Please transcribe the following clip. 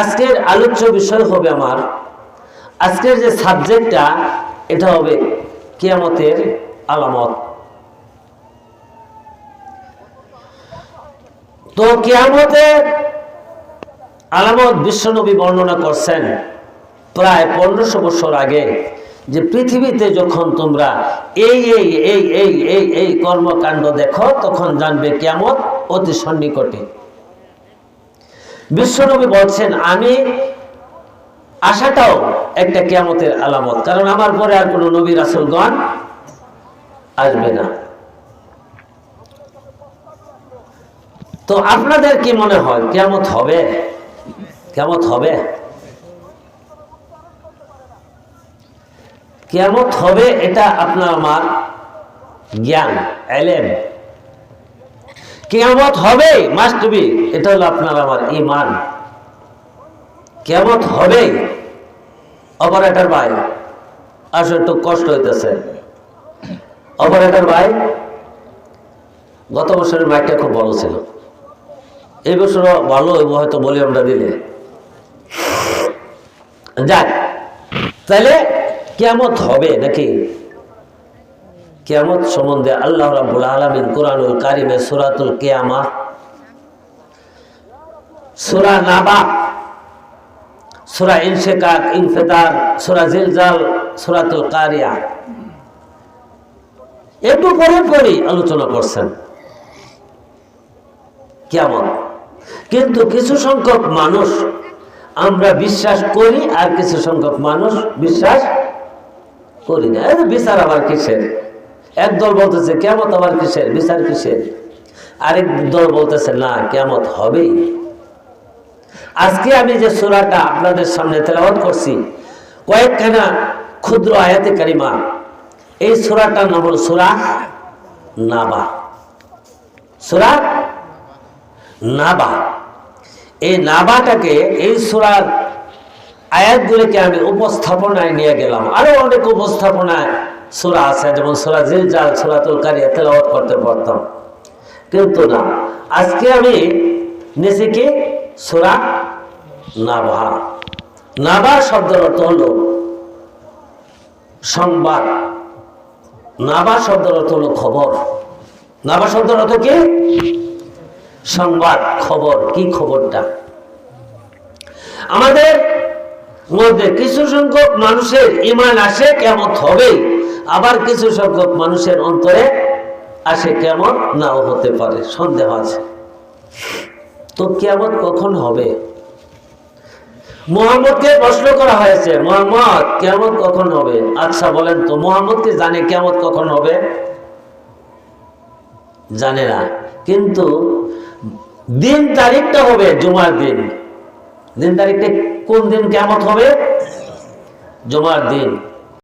আজকের আলোচ্য বিষয় হবে আমার। আজকের যে সাবজেক্টটা, এটা হবে কেয়ামতের আলামত। তো কিয়ামতের আলামত বিশ্বনবী বর্ণনা করছেন প্রায় পনেরোশো বছর আগে, যে পৃথিবীতে যখন তোমরা এই এই এই এই এই এই কর্মকাণ্ড দেখো, তখন জানবে কেমন অতি সন্নিকটে। বিশ্বনবী বলছেন, আমি আশাটাও একটা কেয়ামতের আলামত, কারণ আমার পরে আর কোনো নবী রাসুলগণ আসবে না। তো আপনাদের কি মনে হয় কেমত হবে? কেমত হবে? কেমত হবে এটা আপনার আমার জ্ঞান এলেন কেমত হবে মাস্ট বি এটা হলো আপনার আমার ইমান কেমত হবে অপারেটর ভাই, আসলে একটু কষ্ট হইতেছে। অপারেটর ভাই, গত বছরের মাইকটা খুব ভালো ছিল। এই বছরও ভালো হইব, হয়তো বলি আমরা দিলে। যাক, তাহলে কেমত হবে নাকি? কেমত সম্বন্ধে আল্লাহ রাব্বুল আলামিন কোরআনুল কারিমে সূরাতুল কিয়ামা সূরা নাবা, সূরা ইনশিকাক, ইনফিতার, সূরা জিলজাল, সূরাতুল কারিয়া। একটু পরে পরে আলোচনা করছেন। কেমন কিন্তু কিছু সংখ্যক মানুষ আমরা বিশ্বাস করি আর কিছু সংখ্যক মানুষ বিশ্বাস করি না। বিচার আবার কিসের? এক দল বলতেছে কেমত আবার কিসের? বিচার কিসের? আরেক দল বলতেছে, না কেমত হবেই। আজকে আমি যে সুরাটা আপনাদের সামনে তেলাওয়াত করছি, কয়েকখানা ক্ষুদ্র আয়াতে কারিমা। এই সুরাটার নাম হল সুরা নাবা। সুরা নাবা। এই নাবাটাকে, এই সুরার আয়াতগুলিকে আমি উপস্থাপনায় নিয়ে গেলাম। আরও অনেক উপস্থাপনায় সুরা আছে, যেমন সুরা জিলজাল, সুরাতুল কারিয়া, তেলাওয়াত করতে পারতাম। কিন্তু না, আজকে আমি নিচে কি? সুরা নাভা নাভা শব্দের অর্থ হলো সংবাদ। নাভা শব্দের অর্থ হলো খবর। নাভা শব্দের অর্থ কি? সংবাদ, খবর। কি খবরটা? আমাদের মধ্যে কিছু সংখ্যক মানুষের ইমান আসে কেমন হবে আবার কিছু সংখ্যক মানুষের অন্তরে আসে, কেমন? নাও হতে পারে, সন্দেহ আছে। তো কেমন কখন হবে? মোহাম্মদকে প্রশ্ন করা হয়েছে, মোহাম্মদ কেমন কখন হবে? আচ্ছা বলেন তো, মোহাম্মদকে জানে কেমন কখন হবে? জানে না। কিন্তু দিন তারিখটা হবে জুমার দিন। দিন তারিখটা কোন দিন কেমন হবে? জুমার দিন।